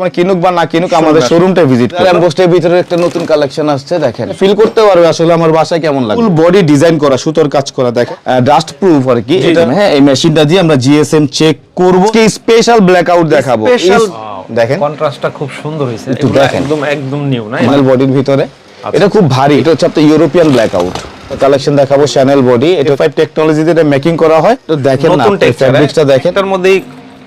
মানে কিনুক বা না কিনুক আমাদের শোরুমটা ভিজিট করুন ল্যাম্পোস্টের ভিতরে একটা নতুন কালেকশন আসছে দেখেন। ফিল করতে পারবে আসলে আমার বাসায় কেমন লাগে ফুল বডি ডিজাইন করা সুতোর কাজ করা দেখেন। ডাস্ট প্রুফ আর কি এটা হ্যাঁ এই মেশিনটা দিয়ে আমরা জিএসএম চেক করব। কি স্পেশাল ব্ল্যাক আউট দেখাবো দেখেন। কন্ট্রাস্টটা খুব সুন্দর হয়েছে। একটু দেখেন। একদম একদম নিউ না? ম্যানুয়াল বডির ভিতরে। এটা খুব ভারী এটা হচ্ছে আপনার ইউরোপিয়ান ব্ল্যাক আউট কালেকশন দেখাবো চ্যানেল বডি এটা ফাইভ টেকনোলজি দিয়ে মেকিং করা হয়। তো দেখেন না ফ্যাব্রিক্সটা দেখেন। এটার মধ্যেই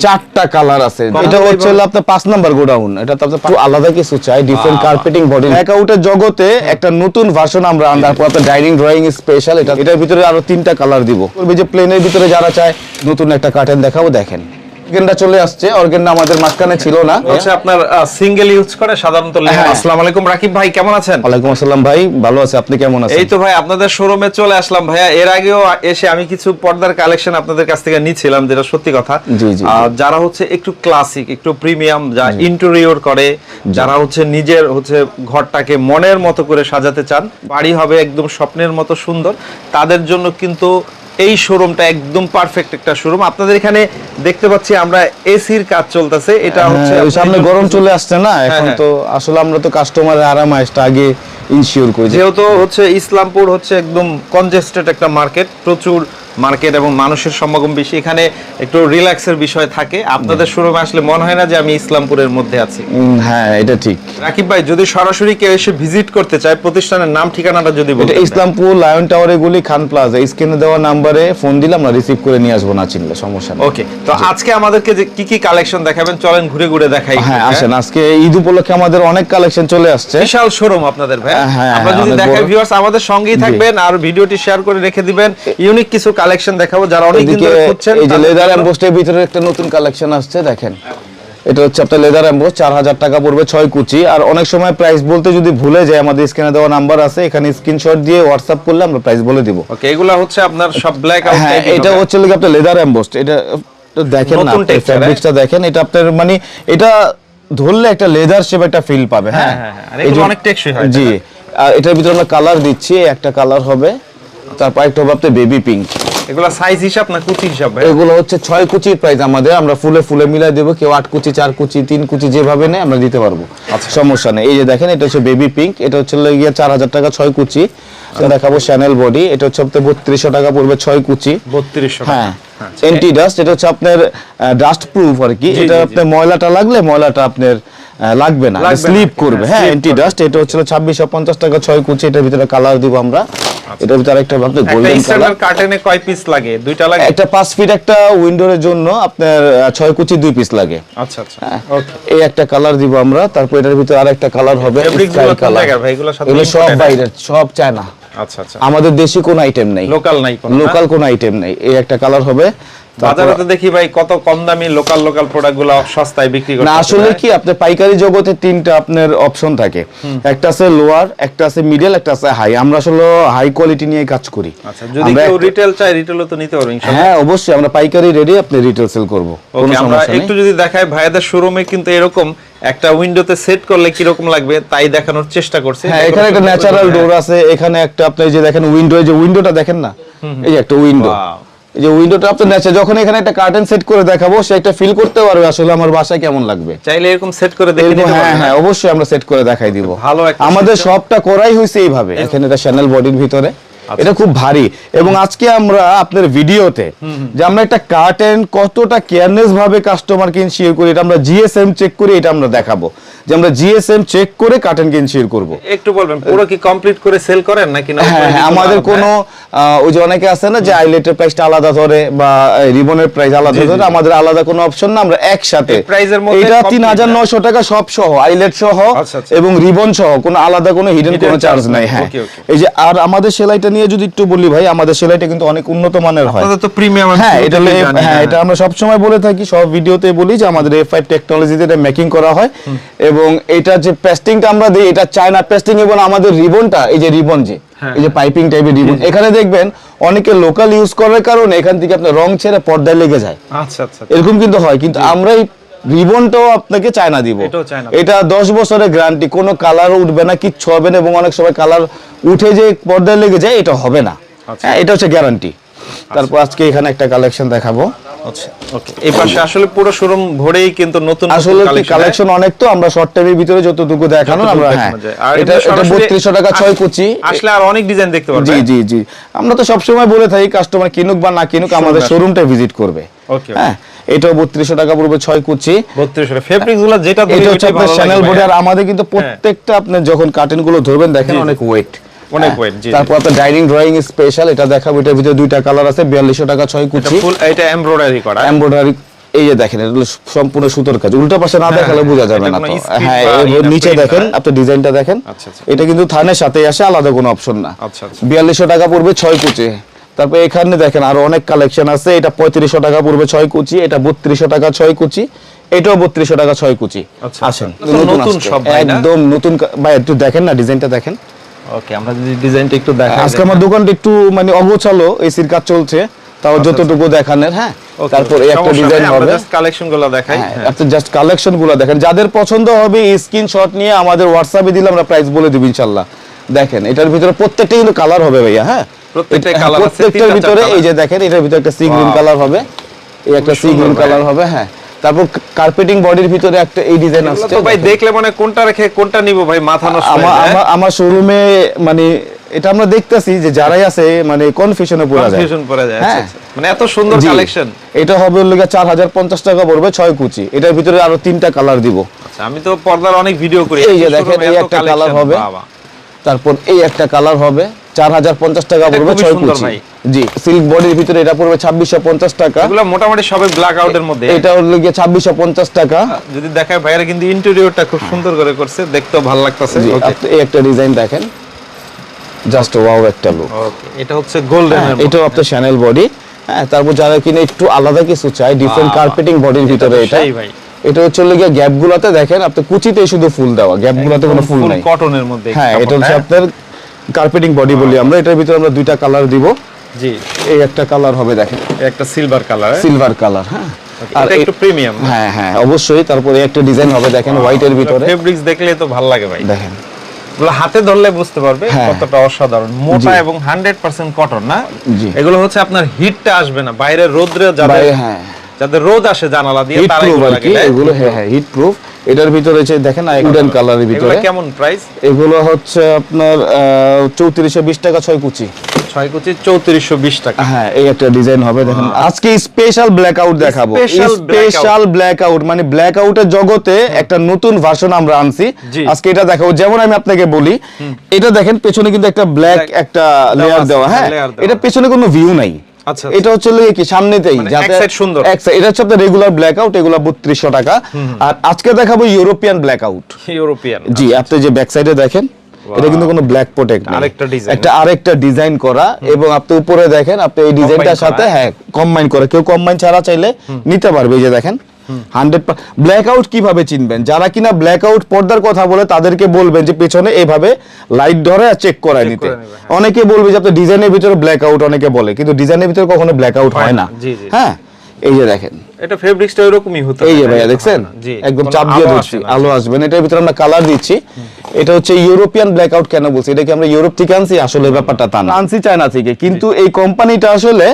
চারটা কালার আছে। এটা হচ্ছে আপনার পাঁচ নাম্বার গোডাউন এটা তো আপনার আলাদা কিছু চাই ডিফারেন্ট কার্পেটিং বডি ব্ল্যাক আউটের জগতে একটা নতুন ভার্সন আমরা আনলাম পর আপনার ডাইনিং ড্রয়িং স্পেশাল এটা এটার ভিতরে আরও তিনটা কালার দিব। বলবে যে প্লেনের ভিতরে যারা চায় নতুন একটা কার্টেন দেখাবো দেখেন। অর্গেনটা চলে আসছে অর্গেনটা আমাদের মাঝখানে ছিল না। হচ্ছে আপনার সিঙ্গেল ইউজ করে সাধারণত হ্যাঁ। আসসালামু আলাইকুম রাকিব ভাই কেমন আছেন? ওয়ালাইকুম আসসালাম ভাই ভালো আছে আপনি কেমন আছেন? এই তো ভাই আপনাদের শোরুমে চলে আসলাম ভাইয়া। এর আগেও এসে আমি কিছু পর্দার কালেকশন আপনাদের কাছ থেকে নিছিলাম যেটা সত্যি কথা। যারা হচ্ছে একটু ক্লাসিক একটু প্রিমিয়াম যা ইন্টেরিয়র করে যারা হচ্ছে নিজের হচ্ছে ঘরটাকে মনের মতো করে সাজাতে চান বাড়ি হবে একদম স্বপ্নের মতো সুন্দর তাদের জন্য কিন্তু এই শোরুমটা একদম পারফেক্ট একটা শোরুম আপনাদের এখানে দেখতে পাচ্ছি আমরা এসির কাজ চলতেছে এটা হচ্ছে হ্যাঁ, সামনে গরম চলে আসছে না এখন হ্যাঁ। তো আসলে আমরা তো কাস্টমারের আরাম আগে ইনশিওর করি যেহেতু হচ্ছে ইসলামপুর হচ্ছে একদম কনজেস্টেড একটা মার্কেট প্রচুর মার্কেট এবং মানুষের সমাগম বেশি। এখানে একটু রিল্যাক্সের বিষয় থাকে। আপনাদের শোরুমে আসলে মনে হয় না যে আমি ইসলামপুরের মধ্যে আছি। হ্যাঁ এটা ঠিক। রাকিব ভাই যদি সরাসরি কেউ এসে ভিজিট করতে চায় প্রতিষ্ঠানের নাম ঠিকানাটা যদি এটা বলতেন। ইসলামপুর লায়ন টাওয়ারে গুলি খান প্লাজা স্ক্রিনে দেওয়া নাম্বারে ফোন দিলে আমরা রিসিভ করে নিয়ে আসব না চিনলে সমস্যা নেই। ওকে তো আজকে আমাদেরকে যে কি কি কালেকশন দেখাবেন চলেন ঘুরে ঘুরে দেখাই। হ্যাঁ একটু, আসেন। আজকে ঈদ উপলক্ষে আমাদের অনেক কালেকশন চলে আসছে। বিশাল শোরুম আপনাদের ভাই হ্যাঁ, আমরা যদি দেখাই ভিউয়ার্স আমাদের সঙ্গেই থাকবেন আর ভিডিওটি শেয়ার করে রেখে দিবেন। ইউনিক কিছু কালেকশন দেখাবো যারা অনেক দিন ধরে খুঁজছেন। এই যে লেদার জন্য- এম্বোস্টের ভিতরে একটা নতুন কালেকশন আসছে দেখেন। এটা হচ্ছে আপনার লেদার এম্বোস চার হাজার টাকা পড়বে ছয় কুচি। আর অনেক সময় প্রাইস বলতে যদি ভুলে যায় আমাদের স্ক্রিনে দেওয়া নাম্বার আছে এখানে স্ক্রিনশট দিয়ে হোয়াটসঅ্যাপ করলে আমরা প্রাইস বলে দিব। ওকে এগুলা হচ্ছে আপনার সব ব্ল্যাক আউট হ্যাঁ এটা হচ্ছে আপনার লেদার এম্বোস্ট এটা দেখেন না ফ্যাব্রিক্সটা দেখেন এটা আপনার মানে এটা ধরলে একটা লেদার শেপ একটা ফিল পাবে হ্যাঁ? হ্যাঁ, হ্যাঁ, এই অনেক টেকসই হয়, জি। আর এটার ভিতরে আমরা কালার দিচ্ছি একটা কালার হবে। তারপর একটা আপনার বেবি পিঙ্ক এগুলা সাইজ হিসাব না কুচি হিসাব ভাই? এগুলো হচ্ছে ছয় কুচির প্রাইস আমাদের আমরা ফুলে ফুলে মিলাই দেবো কেউ আট কুচি চার কুচি তিন কুচি যেভাবে নেয় আমরা দিতে পারব। আচ্ছা। সমস্যা নেই। এই যে দেখেন এটা হচ্ছে বেবি পিঙ্ক এটা হচ্ছে গিয়ে চার হাজার টাকা ছয় কুচি। দেখাবো শ্যানেল বডি এটা হচ্ছে আপনার বত্রিশশো টাকা পড়বে ছয় কুচি। 3200 হ্যাঁ। এন্টি ডাস্ট এটা হচ্ছে আপনার ডাস্ট প্রুফ আর কি। এটা। আপনার ময়লাটা লাগলে ময়লাটা আপনার লাগবে না। স্লিপ হ্যাঁ, করবে। হ্যাঁ এন্টি ডাস্ট এটা হচ্ছে ছাব্বিশশো পঞ্চাশ টাকা ছয় কুচি। এটার ভিতরে কালার দিব আমরা। এটার ভিতরে একটা আপনার গোল্ডেন কালার কার্টেনে কয় পিস লাগে? দুইটা লাগে? একটা পাঁচ ফিট একটা উইন্ডোর জন্য আপনার আহ, ছয় কুচি দুই পিস লাগে। আচ্ছা আচ্ছা। হ্যাঁ। ওকে এই একটা কালার দিব আমরা তারপর এটার ভিতরে আরেকটা কালার হবে ফেব্রিক কালার। ভাই? এগুলো সব চায় বাইরের সব চায়না আচ্ছা আচ্ছা। আমাদের দেশি কোনো আইটেম নেই। লোকাল নাই কোনো লোকাল কোনো আইটেম নেই। এই একটা কালার হবে বাজারে তো দেখি ভাই কত কম দামি লোকাল লোকাল প্রোডাক্টগুলো সস্তায় বিক্রি করতে না আসলে কি আপনার পাইকারি জগতে তিনটা আপনার অপশন থাকে। একটা আছে লোয়ার একটা আছে মিডল একটা আছে হাই আমরা আসলে হাই কোয়ালিটি নিয়ে কাজ করি। আচ্ছা যদি কেউ রিটেল চায় রিটেলও তো নিতে পারবেন ইনশাআল্লাহ হ্যাঁ অবশ্যই আমরা পাইকারি রেডি আপনি রিটেল সেল করব। কোনো সমস্যা নেই। একটু যদি দেখাই ভাইয়াদের শোরুমে কিন্তু এরকম একটা উইন্ডোতে সেট করলে কি রকম লাগবে তাই দেখানোর চেষ্টা করছি। হ্যাঁ এখানে একটা ন্যাচারাল। ডোর আছে এখানে একটা আপনি যে দেখেন উইন্ডো যে উইন্ডোটা দেখেন না? এই যে একটা উইন্ডো. এই যে উইন্ডোটা আপনি ন্যাচারাল যখন এখানে একটা কার্টেন সেট করে দেখাবো সে একটা ফিল করতে পারবে আসলে আমার বাসায় কেমন লাগবে। চাইলে এরকম সেট করে দেখে নিতে হ্যাঁ হ্যাঁ অবশ্যই আমরা সেট করে দেখাই দিব। ভালো একটা আমাদের সবটা করাই হয়েছে এইভাবে। এখানে এটা চ্যানেল বডির ভিতরে। এটা খুব ভারী। এবং আজকে আমরা আপনার ভিডিওতে যে আমরা একটা কার্টেন কতটা কেয়ারনেস ভাবে কাস্টমারকে ইনশিওর করি এটা আমরা জিএসএম চেক করি এটা আমরা দেখাবো। যে আমরা জিএসএম চেক করে কার্টেনকে ইনশিওর করব। একটু বলবেন পুরো কি কমপ্লিট করে সেল করেন নাকি না? হ্যাঁ হ্যাঁ, আমাদের কোনো ওই যে অনেকে আছে না যে আইলেটের প্রাইসটা আলাদা ধরে বা রিবনের প্রাইস আলাদা। ধরে আমাদের আলাদা কোনো অপশন না আমরা একসাথে। এর মধ্যে এটা complete তিন হাজার নয়শো টাকা সব সহ আইলেট সহ আচ্ছা, আচ্ছা। এবং রিবন সহ কোনো আলাদা কোনো হিডেন কোনো চার্জ নাই হ্যাঁ. এই যে আর আমাদের সেলাইটা নিয়ে যদি একটু বলি ভাই আমাদের সেলাইটা কিন্তু অনেক উন্নত মানের হয়। আপনাদের তো প্রিমিয়াম হ্যাঁ এটা হ্যাঁ এটা আমরা সবসময় বলে থাকি সব ভিডিওতে বলি যে আমাদের এফ ফাইভ টেকনোলজিতে এটা মেকিং করা হয়। এবং এটা যে পেস্টিংটা আমরা দিই এটা চায়না পেস্টিং এবং আমাদের রিবনটা এই যে রিবন যে হ্যাঁ। এই যে পাইপিং টাইপের রিবন এখানে দেখবেন অনেকে লোকাল ইউজ করার কারণে এখান থেকে আপনার রং ছেড়ে পর্দায় লেগে যায়। আচ্ছা আচ্ছা। এরকম কিন্তু হয়। কিন্তু আমরা রিবনটাও আপনাকে চায়না দিব। এটা দশ বছরের গ্যারান্টি কোনো কালার উঠবে না কিচ্ছু হবে না এবং অনেক সময় কালার উঠে যে পর্দায় লেগে যায় এটা হবে না। আচ্ছা। হ্যাঁ এটা হচ্ছে গ্যারান্টি তারপর আজকে এখানে একটা কালেকশন দেখাবো। আচ্ছা এই পাশে আসলে পুরো শোরুম ভরেই কিন্তু নতুন আসলে কালেকশন অনেক তো আমরা শর্ট টাইমের ভিতরে যতটুকু দেখানো আমরা দেখানো যায়। আর এটা এটা সরাসরি বত্রিশশো টাকা আস- ছয় কুচি। আসলে আর অনেক ডিজাইন দেখতে পারবে। জি জি জি। আমরা তো সবসময় বলে থাকি কাস্টমার কিনুক বা না কিনুক আমাদের। শোরুমটা ভিজিট করবে। হ্যাঁ। এটাও বত্রিশশো টাকা পড়বে ছয় কুচি। বত্রিশ ফেব্রিকগুলো যেটা এটা হচ্ছে আপনার চ্যানেল লাগে আর আমাদের কিন্তু প্রত্যেকটা আপনি যখন কার্টেনগুলো ধরবেন দেখেন। অনেক ওয়েট অনেক weight, জি, জি। তারপর আপনার ডাইনিং ড্রয়িং স্পেশাল এটা দেখাবো এটার ভিতরে দুইটা কালার আছে বিয়াল্লিশশো টাকা ছয় কুচি। ফুল এটা এমব্রয়ডারি করা। এমব্রয়ডারি এই যে দেখেন এটা সম্পূর্ণ সুতোর কাজ। উল্টা পাশে না হ্যাঁ, দেখালে হ্যাঁ, বোঝা যাবে না তো। হ্যাঁ নিচে দেখেন আপনি ডিজাইনটা দেখেন। আচ্ছা, আচ্ছা। এটা কিন্তু থানের আসে আলাদা কোনো অপশন না। আচ্ছা। বিয়াল্লিশশো টাকা পড়বে ছয় কুচি। তারপর এখানে দেখেন আরও অনেক কালেকশন আছে। এটা পঁয়ত্রিশশো টাকা পূর্বে ছয় কুচি এটা বত্রিশশো টাকা ছয় কুচি এটাও বত্রিশশো টাকা ছয় কুচি। আচ্ছা, আসেন। আচ্ছা। নতুন সব একদম নতুন ভাই একটু দেখেন না ডিজাইনটা দেখেন। ওকে আমরা যদি ডিজাইনটা একটু দেখাই আজকে আমার দোকানটা একটু মানে অগোছালো এসির কাজ চলছে তাও যতটুকু দেখানোর হ্যাঁ? তারপর এই একটা ডিজাইন হবে। কালেকশন দেখাই হ্যাঁ, হ্যাঁ। আপনি জাস্ট কালেকশনগুলো দেখেন। যাদের পছন্দ হবে স্ক্রিনশট নিয়ে আমাদের হোয়াটসঅ্যাপে দিলে আমরা প্রাইস বলে দিব ইনশাল্লাহ দেখেন এটার ভিতরে প্রত্যেকটা কিন্তু কালার হবে ভাইয়া হ্যাঁ? প্রত্যেকটা এটা- colour আছে, প্রত্যেকটার ভিতরে এই যে দেখেন এটার ভিতরে একটা সি গ্রিন কালার হবে এই একটা সি গ্রিন কালার হবে হ্যাঁ। তারপর কার্পেটিং বডির ভিতরে একটা এই ডিজাইন আসছে তো ভাই দেখলে মানে কোনটা রেখে কোনটা নিব ভাই মাথা নষ্ট আমার আমার- আমার শোরুমে মানে এটা আমরা দেখতেছি যে যারাই আছে মানে কনফিউশনে পড়ে যায়। কনফিউশন পড়ে যায় আচ্ছা, হ্যাঁ। আচ্ছা। মানে এত সুন্দর কালেকশন এটা হবে হলো চার হাজার পঞ্চাশ টাকা পড়বে ছয় কুচি। এটার ভিতরে আরও তিনটা কালার দিব। আচ্ছা আমি তো পর্দার অনেক ভিডিও করি। এই যে দেখেন, এই একটা colour হবে। তারপর এই একটা কালার হবে। চার হাজার পঞ্চাশ টাকা এটা পড়বে ছয় কুচি। জি সিল্ক বডির ভিতরে এটা পড়বে ছাব্বিশশো পঞ্চাশ টাকা। এগুলো মোটামুটি সবাই ব্ল্যাক আউটের মধ্যে। এটা হলো গিয়ে ছাব্বিশশো পঞ্চাশ টাকা। যদি দেখায় ভাইয়ারা কিন্তু ইন্টেরিয়রটা খুব সুন্দর করে করছে দেখতেও ভালো লাগতেছে। জি ওকে আপনি এই একটা ডিজাইন দেখেন। জাস্ট ওয়াও একটা লুক এটা হচ্ছে গোল্ডেন এটাও আপনার চ্যানেল বডি হ্যাঁ তারপর যারা কিনে একটু আলাদা কিছু চাই ডিফারেন্ট কার্পেটিং বডির ভিতরে এটা। ভাই। এটা হচ্ছে গিয়ে গ্যাপ গুলাতে দেখেন আপনি কুচিতে শুধু ফুল দেওয়া গ্যাপ গুলাতে কোনো ফুল নাই। কটনের মধ্যে হ্যাঁ এটা হচ্ছে হ্যাঁ? আপনার কার্পেটিং বডি বলি আমরা এটার ভিতরে আমরা দুইটা কালার দিব। জি। এই একটা কালার হবে দেখেন। একটা সিলভার কালার সিলভার কালার হ্যাঁ। আর একটু প্রিমিয়াম হ্যাঁ হ্যাঁ অবশ্যই। তারপরে একটা ডিজাইন হবে দেখেন হোয়াইটের ভিতরে। ফেব্রিক্স দেখলে তো ভালো লাগে ভাই। দেখেন। হাতে ধরলে বুঝতে পারবে হ্যাঁ। কতটা অসাধারণ। মোটা এবং হান্ড্রেড পার্সেন্ট কটন না? এগুলো হচ্ছে আপনার হিটটা আসবে না। বাইরের রোদ্রে যাদের বাইরে হ্যাঁ। যাদের রোদ আসে জানালা দিয়ে তারা এগুলো লাগে এগুলো হ্যাঁ হ্যাঁ হিট প্রুফ এটার ভিতরে হচ্ছে দেখেন উডেন কালারের ভিতরে। কেমন প্রাইস এগুলো হচ্ছে আপনার চৌত্রিশশো বিশ টাকা ছয় কুচি। ছয় কুচি চৌত্রিশশো বিশ টাকা। হ্যাঁ এই একটা ডিজাইন হবে দেখেন। আজকে স্পেশাল ব্ল্যাক আউট দেখাবো স্পেশাল ব্ল্যাক আউট মানে ব্ল্যাক আউটের জগতে একটা নতুন ভার্সন আমরা আনছি। আজকে এটা দেখাবো যেমন আমি আপনাকে বলি এটা দেখেন পেছনে কিন্তু একটা ব্ল্যাক একটা লেয়ার দেওয়া হ্যাঁ। এটা পেছনে কোনো ভিউ নাই। আচ্ছা, এটা হচ্ছে হলো কি সামনেতেই মানে সুন্দর। এটা হচ্ছে আপনার রেগুলার ব্ল্যাক এগুলো বত্রিশশো টাকা। আর আজকে দেখাবো ইউরোপিয়ান জি আপনি যে ব্যাক সাইডে দেখেন এটা কিন্তু কোনো ব্ল্যাক প্রোটেক্ট না আরেকটা। একটা আরেকটা ডিজাইন করা এবং আপনি উপরে দেখেন আপনি এই ডিজাইনটার সাথে হ্যাঁ কম্বাইন করে। কেউ কম্বাইন ছাড়া চাইলে নিতে পারবে এই যে দেখেন। হান্ড্রেড ব্ল্যাক আউট কীভাবে চিনবেন? যারা কিনা ব্ল্যাক আউট পর্দার কথা বলে তাদেরকে বলবেন যে পেছনে এভাবে লাইট ধরে আর চেক করায় নিতে। অনেকে বলবে যে আপনার ডিজাইনের ভিতরে ব্ল্যাক আউট অনেকে বলে কিন্তু ডিজাইনের ভিতরে কখনো ব্ল্যাক আউট হয় না। হ্যাঁ? এই যে দেখেন। এটা ফেব্রিক্সটা এরকমই হতো এই যে ভাইয়া দেখছেন? একদম চাপ দিয়ে আলো ধরছি আলো আসবে না। এটার ভিতরে আমরা কালার দিচ্ছি। এটা হচ্ছে ইউরোপিয়ান ব্ল্যাক আউট কেন বলছি? এটা কি আমরা ইউরোপ থেকে আনছি? আসলে ব্যাপারটা তা না। আনছি চায়না থেকে। কিন্তু এই কোম্পানিটা আসলে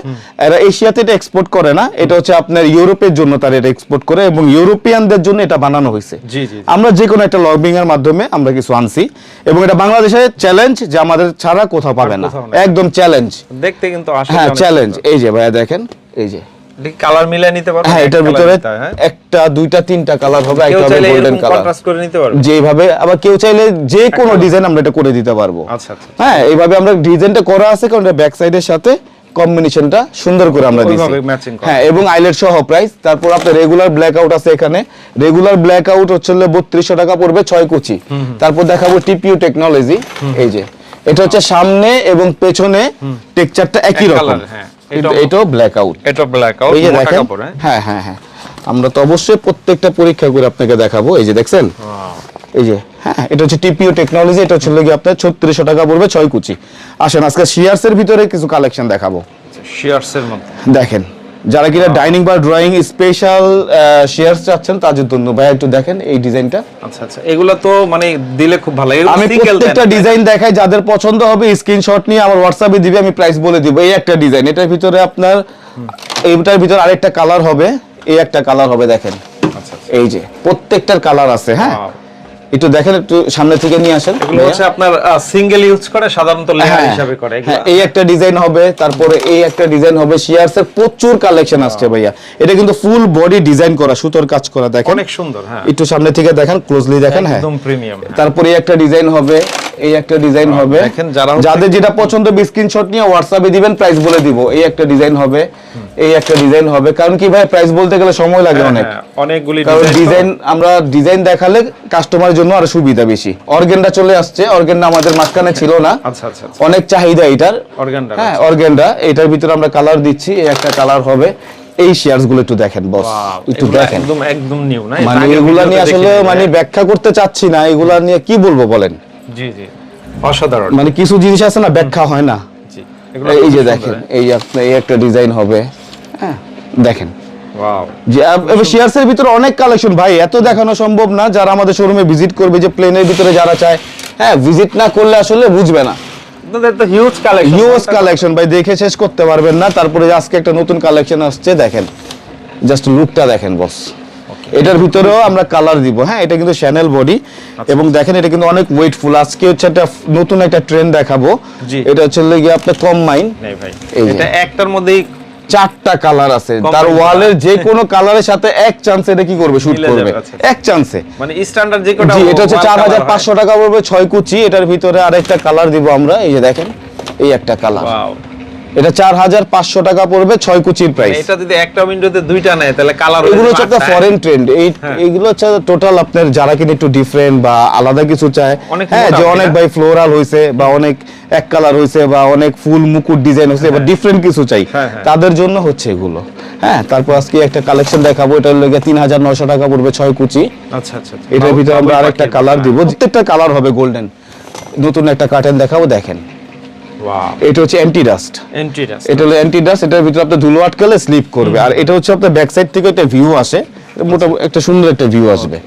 এরা এশিয়াতে এটা এক্সপোর্ট করে না। এটা হচ্ছে আপনার ইউরোপের জন্য তারা এটা এক্সপোর্ট করে এবং ইউরোপিয়ানদের জন্য এটা বানানো হয়েছে। আমরা যে কোনো একটা লবিং এর মাধ্যমে আমরা কিছু আনছি এবং এটা বাংলাদেশের চ্যালেঞ্জ যে আমাদের ছাড়া কোথাও পাবে না। একদম চ্যালেঞ্জ দেখতে কিন্তু হ্যাঁ চ্যালেঞ্জ এই যে ভাইয়া দেখেন? এই যে। কালার নিতে পারবে? হ্যাঁ এটার ভিতরে হয়? একটা দুইটা তিনটা কালার হবে একটা হবে গোল্ডেন কালার কন্ট্রাস্ট করে নিতে পারবে। যেভাবে আবার কেউ চাইলে যে কোনো ডিজাইন আমরা এটা করে দিতে পারব। আচ্ছা আচ্ছা হ্যাঁ এইভাবে আমরা ডিজাইনটা করা আছে কারণ ব্যাক সাইডের সাথে কম্বিনেশনটা সুন্দর করে আমরা দিয়েছি। হ্যাঁ এবং আইলেট সহ প্রাইস তারপর আপনার রেগুলার ব্ল্যাক আউট আছে এখানে। রেগুলার ব্ল্যাক আউট হচ্ছে বত্রিশশো টাকা পড়বে ছয় কুচি। তারপর দেখাবো টিপিউ টেকনোলজি এই যে। এটা হচ্ছে সামনে এবং পেছনে টেক্সচারটা একই রকম। হ্যাঁ। এটাও- এটাও ব্ল্যাক আউট এটা ব্ল্যাক আউট এই যে দেখেন হ্যাঁ? হ্যাঁ হ্যাঁ আমরা তো অবশ্যই প্রত্যেকটা পরীক্ষা করে আপনাকে দেখাবো। এই যে দেখছেন? এই যে হ্যাঁ এটা হচ্ছে টিপিও টেকনোলজি এটা হচ্ছে কি আপনার ছত্রিশশো টাকা পড়বে ছয় কুচি। আসেন আজকে শিয়ার্স এর ভিতরে কিছু কালেকশন দেখাবো। শিয়ার্স এর মধ্যে। দেখেন যারা কিনা ডাইনিং বা ড্রয়িং স্পেশাল শেয়ার্স চাচ্ছেন তাদের জন্য। ভাই একটু দেখেন এই ডিজাইনটা। আচ্ছা আচ্ছা। এগুলা তো মানে দিলে খুব ভালো। আমি প্রত্যেকটা ডিজাইন দেখাই যাদের পছন্দ হবে স্ক্রিনশট নিয়ে আমার হোয়াটসঅ্যাপে দিবে আমি প্রাইস বলে দিব। এই একটা ডিজাইন। এটার ভিতরে আপনার এইটার ভিতরে আরেকটা কালার হবে। এই একটা কালার হবে দেখেন। আচ্ছা আচ্ছা। এই যে প্রত্যেকটার কালার আছে হ্যাঁ. একটু দেখেন একটু সামনে থেকে নিয়ে আসেন। এগুলো হচ্ছে আপনার সিঙ্গেল ইউজ করে সাধারণত হ্যাঁ, হিসাবে করে হ্যাঁ, এই একটা ডিজাইন হবে তারপরে এই একটা ডিজাইন হবে শিয়ার্স এর প্রচুর কালেকশন আসছে ভাইয়া। এটা কিন্তু ফুল বডি ডিজাইন করা সুতোর কাজ করা দেখেন। অনেক সুন্দর হ্যাঁ। একটু সামনে থেকে দেখেন ক্লোজলি দেখেন হ্যাঁ। একদম প্রিমিয়াম তারপরে এই একটা ডিজাইন হবে এই একটা ডিজাইন হবে। দেখেন যারা যাদের যেটা পছন্দ স্ক্রিনশট নিয়ে হোয়াটসঅ্যাপে দিবেন প্রাইস বলে দিব। এই একটা ডিজাইন হবে। এই একটা ডিজাইন হবে। কারণ কি ভাই প্রাইস বলতে গেলে সময় লাগে অনেক। অনেকগুলি কারণ ডিজাইন আমরা ডিজাইন দেখালে কাস্টমারের জন্য আরও সুবিধা বেশি। অর্গেনটা চলে আসছে। অর্গেনটা আমাদের মাঝখানে ছিল না। আচ্ছা আচ্ছা আচ্ছা। অনেক চাহিদা এটার। অর্গানডা হ্যাঁ অর্গেনটা এটার ভিতরে আমরা কালার দিচ্ছি। এই একটা কালার হবে। এই শেয়ারসগুলো একটু দেখেন বস একটু দেখেন। একদম একদম নিউ না? মানে এগুলা নিয়ে আসলে মানে হ্যাঁ। ব্যাখ্যা করতে চাচ্ছি না। এগুলা নিয়ে কি বলব বলেন? জি জি। অসাধারণ। মানে কিছু জিনিস আছে না ব্যাখ্যা হয় না। জি এই যে দেখেন হ্যাঁ। এই এই একটা ডিজাইন হবে হ্যাঁ দেখেন। ভিতরে অনেক কালেকশন ভাই এত দেখানো সম্ভব না যারা আমাদের শোরুমে ভিজিট করবে যে প্লেনের ভিতরে যারা চায়। হ্যাঁ ভিজিট না করলে আসলে বুঝবে না। হিউজ কালেকশন হিউজ কালেকশন ভাই দেখে শেষ করতে পারবেন না। তারপরে আজকে একটা নতুন কালেকশন আসছে দেখেন। জাস্ট লুকটা দেখেন বস এটার ভিতরেও আমরা কালার দিব। হ্যাঁ এটা কিন্তু শ্যানেল বডি আচ্ছা। এবং দেখেন এটা কিন্তু অনেক ওয়েটফুল আজকে হচ্ছে একটা নতুন একটা ট্রেন্ড দেখাবো। এটা হচ্ছে গিয়ে আপনার কম মাইন নেই ভাই। এটা একটার মধ্যেই চারটা কালার আছে। তার ওয়ালের যে কোনো কালারের সাথে এক চান্সে এটা কি করবে? শুট করবে। আচ্ছা। এক চান্সে মানে স্ট্যান্ডার্ড যে কোটা এটা হচ্ছে চার হাজার পাঁচশো টাকা পড়বে ছয় কুচি। এটার ভিতরে আরেকটা কালার দিব আমরা। এই যে দেখেন এই একটা কালার ওয়াও এটা চার হাজার পাঁচশো টাকা পড়বে ছয় কুচির প্রাইস এটা যদি একটা উইন্ডোতে দুইটা নেয় তাহলে কালার এগুলো হচ্ছে একটা ফরেন ট্রেন্ড এই হ্যাঁ। এইগুলো হচ্ছে টোটাল আপনার যারা কিনা একটু ডিফারেন্ট বা আলাদা কিছু চায়। হ্যাঁ যে অনেক ভাই ফ্লোরাল হয়েছে বা অনেক এক কালার হয়েছে বা অনেক ফুল মুকুট ডিজাইন হয়েছে বা ডিফারেন্ট কিছু চাই হ্যাঁ, হ্যাঁ। তাদের জন্য হচ্ছে এগুলো। হ্যাঁ তারপর আজকে একটা কালেকশন দেখাবো এটা হলো তিন হাজার নয়শো টাকা পড়বে ছয় কুচি। আচ্ছা আচ্ছা আচ্ছা। এটার ভিতরে আমরা আরেকটা কালার দিব। প্রত্যেকটা কালার হবে গোল্ডেন নতুন একটা কার্টেন দেখাবো দেখেন। এটা হচ্ছে অ্যান্টি ডাস্ট এন্ট্রিটাস এটা হলো অ্যান্টি ডাস্ট এটার ভিতরে আপনার ধুলো আটকালে স্লিপ করবে। আর এটা হচ্ছে আপনার ব্যাক সাইড থেকে একটা ভিউ আসে। মোটামুটি একটা সুন্দর একটা ভিউ আসবে।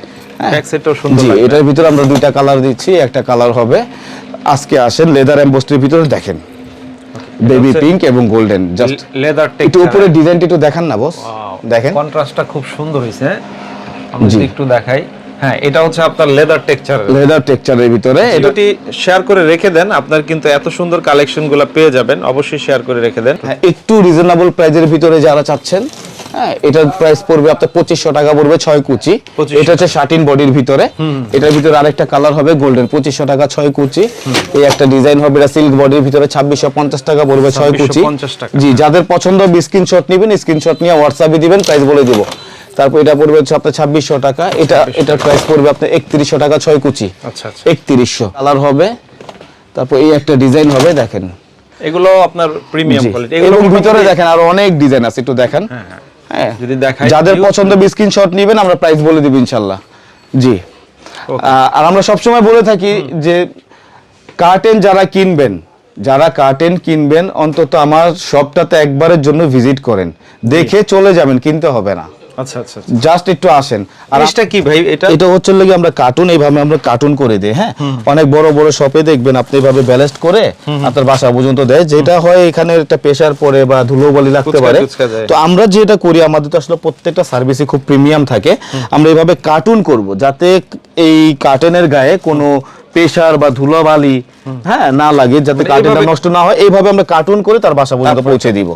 ব্যাক সাইডটাও সুন্দর জি এটার ভিতরে আমরা দুইটা কালার দিচ্ছি। একটা কালার হবে আজকে আসেন লেদার এমবোস্টির ভিতরে দেখেন। বেবি পিঙ্ক এবং গোল্ডেন জাস্ট লেদার একটু উপরে ডিজাইনটা একটু দেখান না বস দেখেন। কন্ট্রাস্টটা খুব সুন্দর হয়েছে হ্যাঁ? আমি একটু দেখাই। হ্যাঁ এটা হচ্ছে আপনার লেদার টেক্সচার লেদার টেক্সচারের ভিতরে। এটা শেয়ার করে রেখে দেন আপনার কিন্তু এত সুন্দর পেয়ে যাবেন অবশ্যই শেয়ার করে রেখে দেন। হ্যাঁ, একটু রিজনেবল প্রাইজের ভিতরে যারা চাচ্ছেন হ্যাঁ এটার প্রাইস পড়বে আপনার পঁচিশশো টাকা পড়বে ছয় কুচি। এটা হচ্ছে শার্টিন বডির ভিতরে। এটার ভিতরে আরেকটা কালার হবে গোল্ডেন পঁচিশশো টাকা ছয় কুচি। এই একটা ডিজাইন হবে এটা সিল্ক বডির ভিতরে ছাব্বিশশো পঞ্চাশ টাকা পড়বে ছয় কুচি। 2650 টাকা। জি যাদের পছন্দ স্ক্রিনশট নেবেন স্ক্রিনশট নিয়ে হোয়াটসঅ্যাপে দিবেন প্রাইস বলে দিব। তারপর এটা পড়বে হচ্ছে আপনার ছাব্বিশশো টাকা। এটা এটার প্রাইস পড়বে আপনার একত্রিশশো টাকা ছয় কুচি। আচ্ছা আচ্ছা। একত্রিশশো। কালার হবে। তারপর এই একটা ডিজাইন হবে দেখেন। এগুলো আপনার প্রিমিয়াম কোয়ালিটি এবং ভিতরে দেখেন আরও অনেক ডিজাইন আছে একটু দেখেন। হ্যাঁ, হ্যাঁ। হ্যাঁ। যদি দেখাই যাদের পছন্দ স্ক্রিনশট নেবেন আমরা প্রাইস বলে দিব ইনশাল্লাহ। জি। আর আমরা সবসময় বলে থাকি যে কার্টেন যারা কিনবেন যারা কার্টেন কিনবেন অন্তত আমার শপটাতে একবারের জন্য ভিজিট করেন। দেখে চলে যাবেন কিনতে হবে না। আচ্ছা আচ্ছা আচ্ছা। জাস্ট একটু আসেন। আর জিনিসটা কি ভাই এটা? এটা হচ্ছে লাগে আমরা কার্টুন এইভাবে আমরা কার্টুন করে দিই হ্যাঁ? অনেক বড় বড় শপে দেখবেন আপনি এইভাবে ব্যালেন্স করে আপনার বাসা পর্যন্ত দেয় যেটা হয় এখানে একটা প্রেসার পড়ে বা ধুলোবালি লাগতে পারে। তো আমরা যেটা করি আমাদের তো আসলে প্রত্যেকটা সার্ভিসই খুব প্রিমিয়াম থাকে। আমরা এইভাবে কার্টুন করব যাতে এই কার্টেনের গায়ে কোনো প্রেসার বা ধুলোবালি হ্যাঁ না লাগে যাতে মানে কার্টেনটা এইভাবে- নষ্ট না হয়। এইভাবে আমরা কার্টুন করে তার বাসা পর্যন্ত পৌঁছে দিব।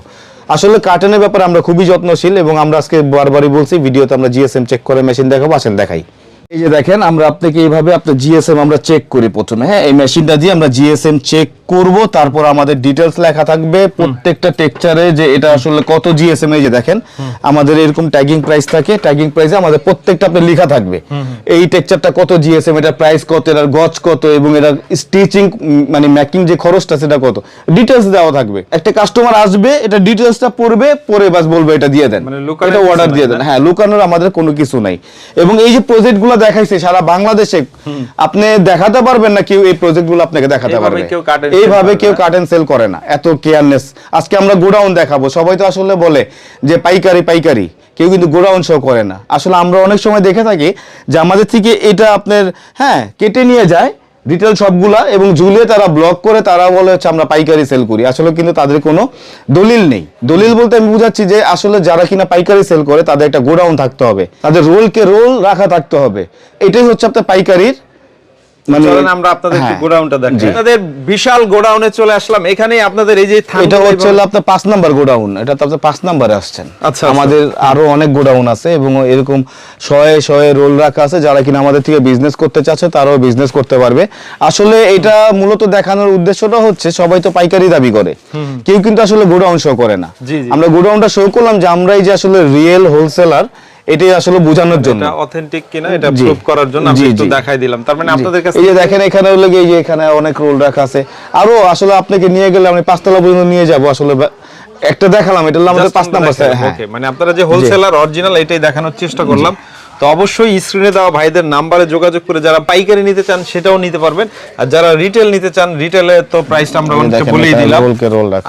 আসলে কার্টনের ব্যাপারে আমরা খুবই যত্নশীল এবং আমরা আজকে বারবারই বলছি, ভিডিওতে আমরা জিএসএম চেক করে মেশিন দেখাবো, আসেন দেখাই। এই যে দেখেন আমরা আপনাকে এইভাবে আপনার জিএসএম আমরা চেক করি প্রথমে। হ্যাঁ এই মেশিনটা দিয়ে আমরা জিএসএম চেক করব তারপর আমাদের ডিটেলস লেখা থাকবে। প্রত্যেকটা টেক্সচারে যে এটা আসলে কত জিএসএম এই যে দেখেন আমাদের এরকম ট্যাগিং প্রাইস থাকে ট্যাগিং প্রাইসে আমাদের প্রত্যেকটা আপনার লেখা থাকবে। এই টেক্সচারটা কত জিএসএম এটা প্রাইস কত এটার গজ কত এবং এটার স্টিচিং মানে মেকিং যে খরচটা সেটা কত। ডিটেলস দেওয়া থাকবে। একটা কাস্টমার আসবে এটা ডিটেলসটা পড়বে পরে বাস বলবে এটা দিয়ে দেন। মানে এটা অর্ডার দিয়ে দেন। হ্যাঁ লুকানোর আমাদের কোনো কিছু নাই। এবং এই যে প্রজেক্টগুলো দেখাইছে সারা বাংলাদেশে। আপনি দেখাতে পারবেন না কেউ এই প্রজেক্টগুলো আপনাকে দেখাতে পারবে। এইভাবে কেউ। কার্টেন সেল করে না। এত কেয়ারনেস। আজকে আমরা গোডাউন দেখাবো। সবাই তো আসলে বলে যে পাইকারি পাইকারি। কেউ কিন্তু গোডাউন শো করে না। আসলে আমরা অনেক সময় দেখে থাকি যে আমাদের থেকে এটা আপনার হ্যাঁ কেটে নিয়ে যায়। রিটেল শপগুলা এবং ঝুলিয়ে তারা ব্লক করে, তারা বলে হচ্ছে আমরা পাইকারি সেল করি। আসলে কিন্তু তাদের কোনো দলিল নেই। দলিল বলতে আমি বুঝাচ্ছি যে আসলে যারা কিনা পাইকারি সেল করে, তাদের একটা গোডাউন থাকতে হবে। তাদের রোলকে রোল রাখা থাকতে হবে। এটাই হচ্ছে আপনার পাইকারির মানে চলেন আমরা আপনাদের হ্যাঁ, গোডাউনটা জি। আপনাদের বিশাল গোডাউনে চলে আসলাম। এখানেই আপনাদের এই যে এটা হচ্ছে আপনার পাঁচ নাম্বার গোডাউন। এটা তো আপনার পাঁচ নাম্বারে আসছেন। আচ্ছা, আচ্ছা। আমাদের আরও অনেক গোডাউন আছে এবং এরকম শয়ে শয়ে রোল রাখা আছে। যারা কিনা আমাদের থেকে বিজনেস করতে চাচ্ছে তারাও বিজনেস করতে পারবে। আসলে এটা মূলত দেখানোর উদ্দেশ্যটা হচ্ছে সবাই তো পাইকারি দাবি করে। কেউ কিন্তু আসলে গোডাউন শো করে না। আমরা গোডাউনটা শো করলাম যে আমরাই যে আসলে রিয়েল হোলসেলার এটাই আসলে বোঝানোর জন্য। অথেন্টিক কিনা এটা প্রুফ করার জন্য আমি একটু দেখাই দিলাম। তার মানে আপনাদের কাছে এই যে দেখেন এখানে হলো এই যে এখানে অনেক রোল রাখা আছে। আরও আসলে আপনাকে নিয়ে গেলে আমি পাঁচতলা পর্যন্ত নিয়ে যাব আসলে একটা দেখালাম এটা হলো আমাদের পাঁচ নাম্বার হ্যাঁ। মানে আপনারা যে হোলসেলার অরিজিনাল এটাই দেখানোর চেষ্টা করলাম। তো অবশ্যই স্ক্রিনে দেওয়া ভাইদের নাম্বারে যোগাযোগ করে যারা পাইকারি নিতে চান সেটাও নিতে পারবেন। আর যারা রিটেল নিতে চান রিটেলে তো প্রাইসটা আমরা অনেকটা বলেই দিলাম।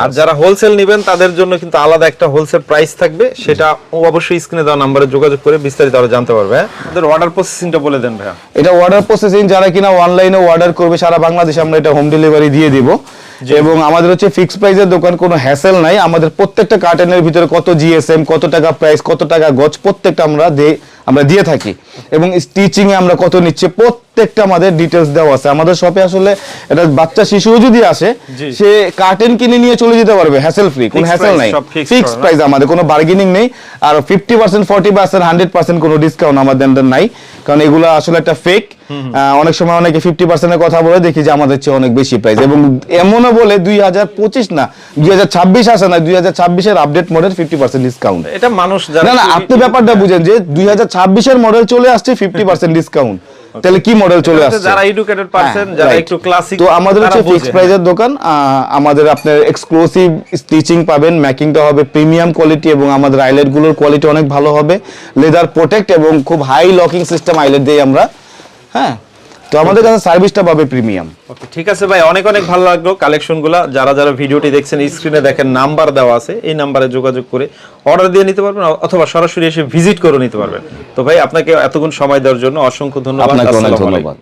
আর যারা হোলসেল নেবেন তাদের জন্য কিন্তু আলাদা একটা হোলসেল প্রাইস থাকবে। সেটা অবশ্যই স্ক্রিনে দেওয়া নাম্বারে যোগাযোগ করে বিস্তারিত আরও জানতে পারবে হ্যাঁ? অর্ডার প্রসেসিংটা বলে দেন ভাইয়া। এটা অর্ডার প্রসেসিং যারা কিনা অনলাইনে অর্ডার করবে সারা বাংলাদেশে আমরা এটা হোম ডেলিভারি দিয়ে দিব। এবং আমাদের হচ্ছে ফিক্স প্রাইসের দোকান কোনো হ্যাসেল নাই। আমাদের প্রত্যেকটা কার্টেনের ভিতরে কত জিএসএম কত টাকা প্রাইস কত টাকা গজ প্রত্যেকটা আমরা দে আমরা দিয়ে থাকি। এবং স্টিচিং এ আমরা কত নিচ্ছে প্রত্যেকটা আমাদের ডিটেলস দেওয়া আছে। আমাদের শপে আসলে এটা বাচ্চা শিশুও যদি আসে সে কার্টেন কিনে নিয়ে চলে যেতে পারবে হ্যাসেল ফ্রি কোনো হ্যাসেল নাই। ফিক্স প্রাইস আমাদের কোনো বার্গেনিং নেই। আর fifty percent forty percent hundred percent কোনো ডিসকাউন্ট আমাদের নাই। কারণ এগুলো আসলে একটা ফেক অনেক সময় অনেকে ফিফটি পার্সেন্টের কথা বলে দেখি যে আমাদের চেয়ে অনেক বেশি প্রাইস এবং এমনও বলে দুই হাজার পঁচিশ না দুই হাজার ছাব্বিশ আসে না দুই হাজার ছাব্বিশের update model fifty percent discount এটা মানুষ না না আপনি ব্যাপারটা বুঝেন যে দুই হাজার ছাব্বিশের মডেল চলে আসছে ফিফটি পার্সেন্ট ডিসকাউন্ট তাহলে কি মডেল চলে আসছে? যারা এডুকেটেড পারসন হ্যাঁ, যারা একটু ক্লাসিক তো আমাদের হচ্ছে ফিক্সড প্রাইজের দোকান আমাদের আপনার এক্সক্লুসিভ স্টিচিং পাবেন ম্যাকিংটা হবে প্রিমিয়াম কোয়ালিটি এবং আমাদের আইলেটগুলোর কোয়ালিটি অনেক ভালো হবে। লেদার প্রোটেক্ট এবং খুব হাই লকিং সিস্টেম আইলেট দিয়ে আমরা হ্যাঁ তো আমাদের কাছে সার্ভিসটা পাবে প্রিমিয়াম ওকে ঠিক আছে ভাই অনেক অনেক ভালো লাগল কালেকশনগুলা যারা যারা ভিডিওটি দেখছেন স্ক্রিনে দেখেন নাম্বার দেওয়া আছে। এই নাম্বারে যোগাযোগ করে অর্ডার দিয়ে নিতে পারবেন অথবা সরাসরি এসে ভিজিট করে নিতে পারবেন। তো ভাই আপনাকে এতক্ষণ সময় দেওয়ার জন্য অসংখ্য ধন্যবাদ। আপনাকে অনেক ধন্যবাদ।